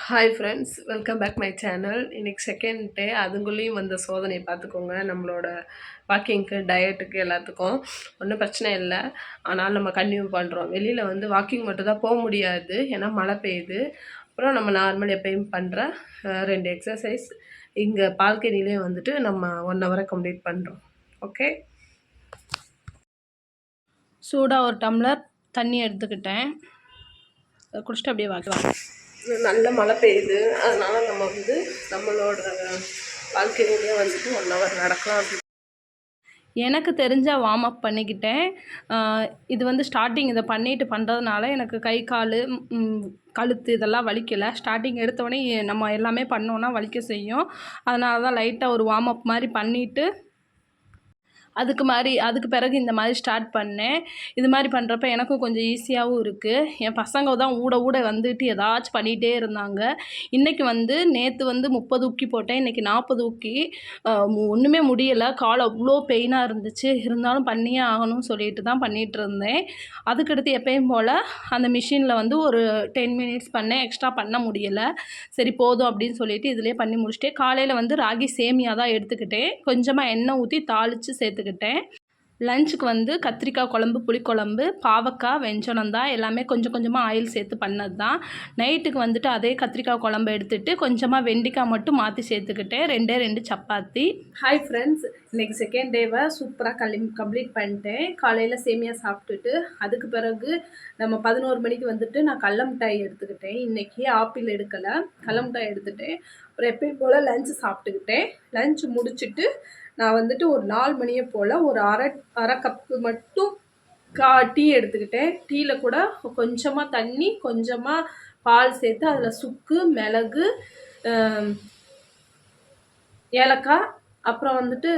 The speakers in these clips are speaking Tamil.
Hi friends welcome back my channel இன்றைக்கி செகண்ட் டே அதுங்குள்ளேயும் வந்த சோதனையை பார்த்துக்கோங்க. நம்மளோட வாக்கிங்க்கு டயட்டுக்கு எல்லாத்துக்கும் ஒன்றும் பிரச்சனை இல்லை. ஆனால் நம்ம கன்டினியூ பண்ணுறோம் வெளியில் வந்து வாக்கிங் மட்டும் தான் போக முடியாது. ஏன்னா மழை பெய்யுது. அப்புறம் நம்ம நார்மல் எப்பயும் பண்ணுற ரெண்டு எக்ஸசைஸ் இங்கே பால்கனிலே வந்துட்டு நம்ம ஒன் ஹவரை கம்ப்ளீட் பண்ணுறோம் ஓகே சூடாக ஒரு டம்ளர் தண்ணி எடுத்துக்கிட்டேன். குடிச்சிட்டு அப்படியே வாக்கலாம் நல்ல மழை பெய்யுது. அதனால் நம்ம வந்து நம்மளோட வாழ்க்கையிலேயே வந்துட்டு ஒன் ஹவர் நடக்கலாம் அப்படி எனக்கு தெரிஞ்ச வார்ம் அப் பண்ணிக்கிட்டேன். இது வந்து ஸ்டார்டிங் இதை பண்ணிட்டு பண்ணுறதுனால எனக்கு கை கால் கழுத்து இதெல்லாம் வலிக்கலை. ஸ்டார்டிங் எடுத்தோடனே நம்ம எல்லாமே பண்ணோன்னா வலிக்க செய்யும். அதனால தான் லைட்டாக ஒரு வார்ம் அப் மாதிரி பண்ணிவிட்டு அதுக்கு மாதிரி அதுக்கு பிறகு இந்த மாதிரி ஸ்டார்ட் பண்ணேன். இது மாதிரி பண்ணுறப்ப எனக்கும் கொஞ்சம் ஈஸியாகவும் இருக்குது என் பசங்க தான் ஊட ஊட வந்துட்டு ஏதாச்சும் பண்ணிகிட்டே இருந்தாங்க. இன்றைக்கி வந்து நேற்று வந்து முப்பது உக்கி போட்டேன். இன்றைக்கி நாற்பது ஊக்கி ஒன்றுமே முடியலை. கால் அவ்வளோ பெயினாக இருந்துச்சு. இருந்தாலும் பண்ணியே ஆகணும்னு சொல்லிட்டு தான் பண்ணிகிட்டு இருந்தேன். அதுக்கடுத்து எப்பயும் போல் அந்த மிஷினில் வந்து ஒரு டென் மினிட்ஸ் பண்ணேன். எக்ஸ்ட்ரா பண்ண முடியலை. சரி போதும் அப்படின்னு சொல்லிட்டு இதிலே பண்ணி முடிச்சுட்டே காலையில் வந்து ராகி சேமியா தான் எடுத்துக்கிட்டேன். கொஞ்சமாக எண்ணெய் ஊற்றி தாளித்து எடுத்துக்கிட்டேன். லஞ்சுக்கு வந்து கத்திரிக்காய் குழம்பு புளிக்குழம்பு பாவக்காய் வெஞ்சனம் தான் எல்லாமே கொஞ்சம் கொஞ்சமாக ஆயில் சேர்த்து பண்ணது தான் நைட்டுக்கு வந்துட்டு அதே கத்திரிக்காய் குழம்பு எடுத்துகிட்டு கொஞ்சமாக வெண்டைக்காய் மட்டும் மாற்றி சேர்த்துக்கிட்டேன். ரெண்டே ரெண்டு சப்பாத்தி. ஹாய் ஃப்ரெண்ட்ஸ் இன்னைக்கு செகண்ட் டேவை சூப்பராக கலி கம்ப்ளீட் பண்ணிட்டேன். காலையில் சேமியா சாப்பிட்டுட்டு அதுக்கு பிறகு நம்ம பதினோரு மணிக்கு வந்துட்டு நான் கடல மிட்டாய் எடுத்துக்கிட்டேன். இன்றைக்கி ஆப்பிள் எடுக்கலை கடல மிட்டாய் எடுத்துகிட்டேன் அப்புறம் எப்பயும் போல் லஞ்சு சாப்பிட்டுக்கிட்டேன். லஞ்சு முடிச்சுட்டு நான் வந்துட்டு ஒரு நாலு மணியை போல் ஒரு அரை அரை கப்பு மட்டும் கா டீ எடுத்துக்கிட்டேன். டீயில் கூட கொஞ்சமாக தண்ணி கொஞ்சமாக பால் சேர்த்து அதில் சுக்கு மிளகு ஏலக்காய் அப்புறம் வந்துட்டு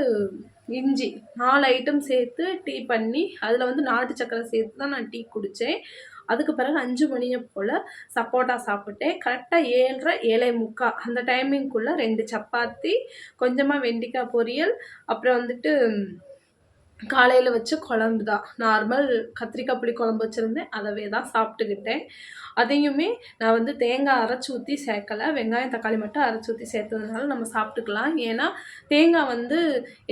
இஞ்சி நாலு ஐட்டம் சேர்த்து டீ பண்ணி அதில் வந்து நாட்டு சக்கரை சேர்த்து தான் நான் டீ குடித்தேன் அதுக்கு பிறகு அஞ்சு மணியை போல் சப்போட்டா சாப்பிட்டேன். கரெக்டாக ஏழரை ஏழை முக்கா அந்த டைமிங்குள்ளே ரெண்டு சப்பாத்தி கொஞ்சமாக வெண்டிக்காய் பொரியல் அப்புறம் வந்துட்டு காலையில் வச்ச குழம்பு தான் நார்மல் கத்திரிக்காய் புளி குழம்பு வச்சுருந்தேன். அதவே தான் சாப்பிட்டுக்கிட்டேன். அதையுமே நான் வந்து தேங்காய் அரைச்சி ஊற்றி சேர்க்கலை. வெங்காயம் தக்காளி மட்டும் அரைச்சி ஊற்றி சேர்த்ததுனால நம்ம சாப்பிட்டுக்கலாம். ஏன்னா தேங்காய் வந்து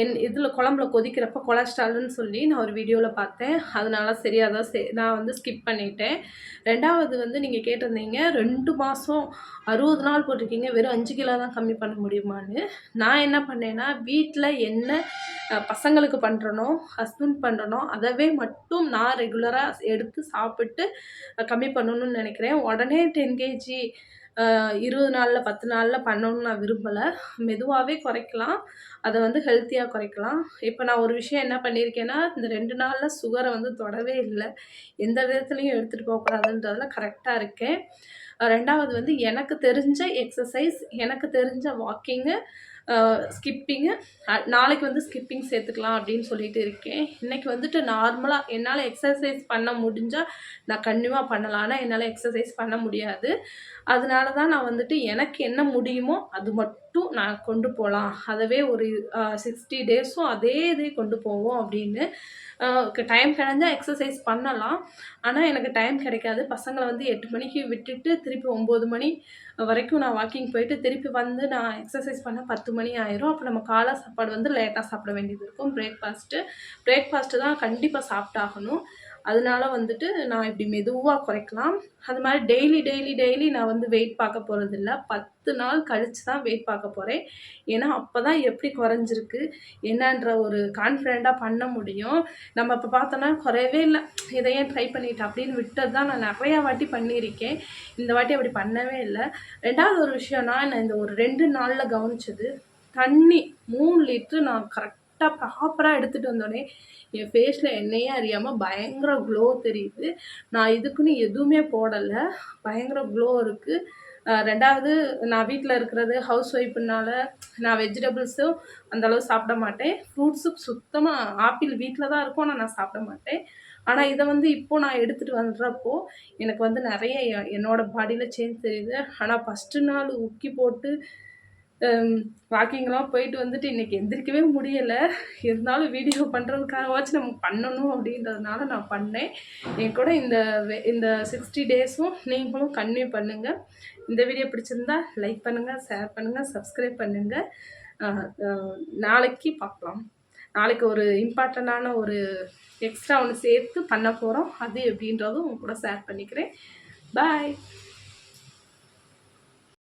என் இதில் குழம்புல கொதிக்கிறப்ப கொலஸ்ட்ரால்னு சொல்லி நான் ஒரு வீடியோவில் பார்த்தேன். அதனால சரியாக தான் சே நான் வந்து ஸ்கிப் பண்ணிட்டேன். ரெண்டாவது வந்து நீங்கள் கேட்டிருந்தீங்க ரெண்டு மாதம் அறுபது நாள் போட்டிருக்கீங்க. வெறும் அஞ்சு கிலோ தான் கம்மி பண்ண முடியுமான்னு. நான் என்ன பண்ணேன்னா வீட்டில் என்ன பசங்களுக்கு பண்ணுறனோ ஹஸ்பண்ட் பண்ணுறனோ அதவே மட்டும் நான் ரெகுலராக எடுத்து சாப்பிட்டு கம்மி பண்ணணும்னு நினைக்கிறேன். உடனே டென் கேஜி இருபது நாளில் பத்து நாளில் பண்ணணும்னு நான் விரும்பலை. மெதுவாகவே குறைக்கலாம். அதை வந்து ஹெல்த்தியாக குறைக்கலாம். இப்போ நான் ஒரு விஷயம் என்ன பண்ணியிருக்கேன்னா இந்த ரெண்டு நாளில் சுகரை வந்து தொடவே இல்லை. எந்த விதத்துலையும் எடுத்துகிட்டு போகக்கூடாதுன்றதெல்லாம் கரெக்டாக இருக்கேன். ரெண்டாவது வந்து எனக்கு தெரிஞ்ச எக்ஸசைஸ் எனக்கு தெரிஞ்ச வாக்கிங்கு ஸ்கிப்பிங்கு நாளைக்கு வந்து ஸ்கிப்பிங் சேர்த்துக்கலாம் அப்படின்னு சொல்லிட்டு இருக்கேன். இன்றைக்கி வந்துட்டு நார்மலாக என்னால் எக்ஸசைஸ் பண்ண முடிஞ்சால் நான் கண்டிப்பாக பண்ணலாம். ஆனால் என்னால் எக்ஸசைஸ் பண்ண முடியாது. அதனால தான் நான் வந்துட்டு எனக்கு என்ன முடியுமோ அது மட்டும் நான் கொண்டு போகலாம் அதவே ஒரு சிக்ஸ்டி டேஸும் அதே இதே கொண்டு போவோம் அப்படின்னு டைம் கிடைஞ்சா எக்ஸசைஸ் பண்ணலாம். ஆனால் எனக்கு டைம் கிடைக்காது. பசங்களை வந்து எட்டு மணிக்கு விட்டுட்டு திருப்பி ஒம்பது மணி வரைக்கும் நான் வாக்கிங் போயிட்டு திருப்பி வந்து நான் எக்ஸசைஸ் பண்ண பத்து மணி ஆயிரும். அப்போ நம்ம காலை சாப்பாடு வந்து லேட்டாக சாப்பிட வேண்டியது இருக்கும். பிரேக்ஃபாஸ்ட்டு பிரேக்ஃபாஸ்ட்டு தான் கண்டிப்பாக சாப்பிட்டாகணும். அதனால வந்துட்டு நான் இப்படி மெதுவாக குறைக்கலாம். அது மாதிரி டெய்லி டெய்லி டெய்லி நான் வந்து வெயிட் பார்க்க போகிறதில்ல பத்து நாள் கழித்து தான் வெயிட் பார்க்க போகிறேன் ஏன்னா அப்போ தான் எப்படி குறைஞ்சிருக்கு என்னன்ற ஒரு கான்ஃபிடெண்ட்டாக பண்ண முடியும். நம்ம இப்போ பார்த்தோன்னா குறையவே இல்லை. இதை ஏன் ட்ரை பண்ணிட்டேன் அப்படின்னு விட்டது தான் நான் நிறையா வாட்டி பண்ணியிருக்கேன். இந்த வாட்டி அப்படி பண்ணவே இல்லை. ரெண்டாவது ஒரு விஷயம்னா நான் இந்த ஒரு ரெண்டு நாளில் கவனிச்சது தண்ணி மூணு லிட்ரு நான் கரெக்ட் கரெக்டாக ப்ராப்பராக எடுத்துகிட்டு வந்தோடனே என் ஃபேஸில் என்னையே அறியாமல் பயங்கர க்ளோ தெரியுது. நான் இதுக்குன்னு எதுவுமே போடலை. பயங்கர க்ளோ இருக்குது ரெண்டாவது நான் வீட்டில் இருக்கிறது ஹவுஸ் ஒய்ஃப்னால நான் வெஜிடபிள்ஸும் அந்தளவு சாப்பிட மாட்டேன். ஃப்ரூட்ஸும் சுத்தமாக ஆப்பிள் வீட்டில் தான் இருக்கும் ஆனால் நான் சாப்பிட மாட்டேன். ஆனால் இதை வந்து இப்போது நான் எடுத்துகிட்டு வர்றப்போ எனக்கு வந்து நிறைய என்னோடய பாடியில் சேஞ்ச் தெரியுது. ஆனால் ஃபஸ்ட்டு நாள் உக்கி போட்டு வாக்கிங்லாம் போயிட்டு வந்துட்டு இன்றைக்கி எந்திரிக்கவே முடியலை. இருந்தாலும் வீடியோ பண்ணுறதுக்காகவாச்சும் நம்ம பண்ணணும் அப்படின்றதுனால நான் பண்ணேன். என் கூட இந்த வே- இந்த சிக்ஸ்டி டேஸும் நீங்களும் கன்டினியூ பண்ணுங்கள் இந்த வீடியோ பிடிச்சிருந்தா லைக் பண்ணுங்கள் ஷேர் பண்ணுங்கள் சப்ஸ்கிரைப் பண்ணுங்கள் நாளைக்கு பார்க்கலாம். நாளைக்கு ஒரு இம்பார்ட்டண்ட்டான ஒரு எக்ஸ்ட்ரா ஒன்று சேர்த்து பண்ண போகிறோம் அது எப்படின்றதும் உங்க கூட ஷேர் பண்ணிக்கிறேன். பாய்